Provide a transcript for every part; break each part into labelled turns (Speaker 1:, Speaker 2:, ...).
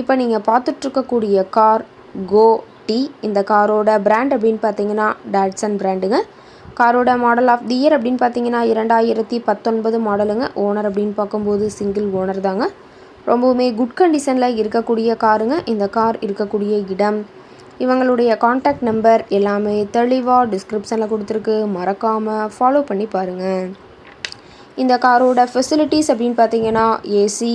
Speaker 1: இப்போ நீங்கள் பார்த்துட்ருக்கக்கூடிய கார் கோ டி. இந்த காரோட பிராண்ட் அப்படின்னு பார்த்தீங்கன்னா டாட்சன் பிராண்டுங்க காரோட மாடல் ஆஃப் தி இயர் அப்படின்னு பார்த்தீங்கன்னா இரண்டாயிரத்தி பத்தொன்பது மாடலுங்க ஓனர் அப்படின்னு பார்க்கும்போது சிங்கிள் ஓனர் தாங்க. ரொம்பவுமே குட் கண்டிஷனில் இருக்கக்கூடிய காருங்க. இந்த கார் இருக்கக்கூடிய இடம் இவங்களுடைய காண்டாக்ட் நம்பர் எல்லாமே தெளிவாக டிஸ்கிரிப்ஷனில் கொடுத்துருக்கு. மறக்காமல் ஃபாலோ பண்ணி பாருங்கள் இந்த காரோட ஃபெசிலிட்டிஸ் அப்படின்னு பார்த்தீங்கன்னா AC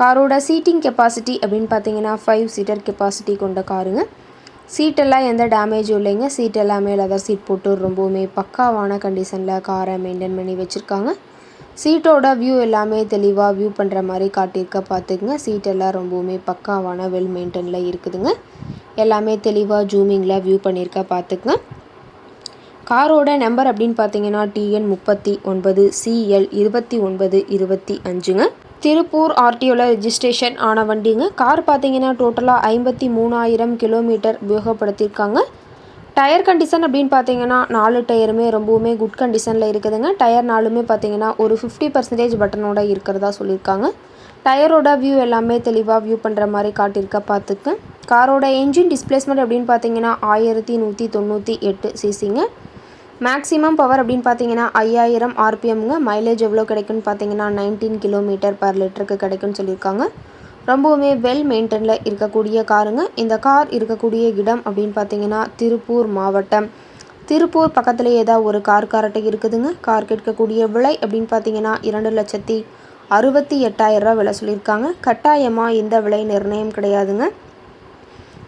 Speaker 1: காரோட சீட்டிங் கெப்பாசிட்டி அப்படின்னு பார்த்தீங்கன்னா ஃபைவ் சீட்டர் கெப்பாசிட்டி கொண்ட காருங்க. சீட்டெல்லாம் எந்த டேமேஜும் இல்லைங்க. சீட் எல்லாமே லெதர் சீட் போட்டு ரொம்பவுமே பக்காவான கண்டிஷனில் காரை மெயின்டைன் பண்ணி வச்சுருக்காங்க. சீட்டோட வியூ எல்லாமே தெளிவாக வியூ பண்ணுற மாதிரி காட்டியிருக்க பார்த்துக்குங்க. சீட்டெல்லாம் ரொம்பவுமே பக்காவான வெல் மெயின்டெனில் இருக்குதுங்க. எல்லாமே தெளிவாக ஜூமிங்கில் வியூ பண்ணியிருக்க பார்த்துக்குங்க. காரோட நம்பர் அப்படின்னு பார்த்தீங்கன்னா டிஎன் முப்பத்தி ஒன்பது சிஎல் இருபத்தி ஒன்பது இருபத்தி அஞ்சுங்க. திருப்பூர் ஆர்டிஓவில் ரிஜிஸ்ட்ரேஷன் ஆன வண்டிங்க. கார் பார்த்தீங்கன்னா டோட்டலாக ஐம்பத்தி மூணாயிரம் கிலோமீட்டர் உபயோகப்படுத்தியிருக்காங்க. டயர் கண்டிஷன் அப்படின்னு பார்த்தீங்கன்னா நாலு டயருமே ரொம்பவுமே குட் கண்டிஷனில் இருக்குதுங்க. டயர் நாலுமே பார்த்தீங்கன்னா ஒரு ஃபிஃப்டி பர்சன்டேஜ் பட்டனோட இருக்கிறதா சொல்லியிருக்காங்க. டயரோட வியூ எல்லாமே தெளிவாக வியூ பண்ணுற மாதிரி காட்டியிருக்க பார்த்துக்கு காரோட என்ஜின் டிஸ்பிளேஸ்மெண்ட் அப்படின்னு பார்த்தீங்கன்னா ஆயிரத்தி நூற்றி தொண்ணூற்றி எட்டு சிசிங்க மேக்ஸிமம் பவர் அப்படின்னு பார்த்தீங்கன்னா ஐயாயிரம் ஆர்பிஎம்ங்க. மைலேஜ் எவ்வளோ கிடைக்குன்னு பார்த்தீங்கன்னா நைன்டீன் கிலோமீட்டர் பர் லிட்டருக்கு கிடைக்குன்னு சொல்லியிருக்காங்க. ரொம்பவுமே வெல் மெயின்டெனில் இருக்கக்கூடிய காருங்க. இந்த கார் இருக்கக்கூடிய இடம் அப்படின்னு பார்த்தீங்கன்னா திருப்பூர் மாவட்டம். திருப்பூர் பக்கத்துலேயே ஏதாவது ஒரு கார் கார்ட்டை இருக்குதுங்க. கார் கேட்கக்கூடிய விலை அப்படின்னு பார்த்தீங்கன்னா இரண்டு லட்சத்தி அறுபத்தி எட்டாயிரரூபா விலை சொல்லியிருக்காங்க. கட்டாயமாக இந்த விலை நிர்ணயம் கிடையாதுங்க.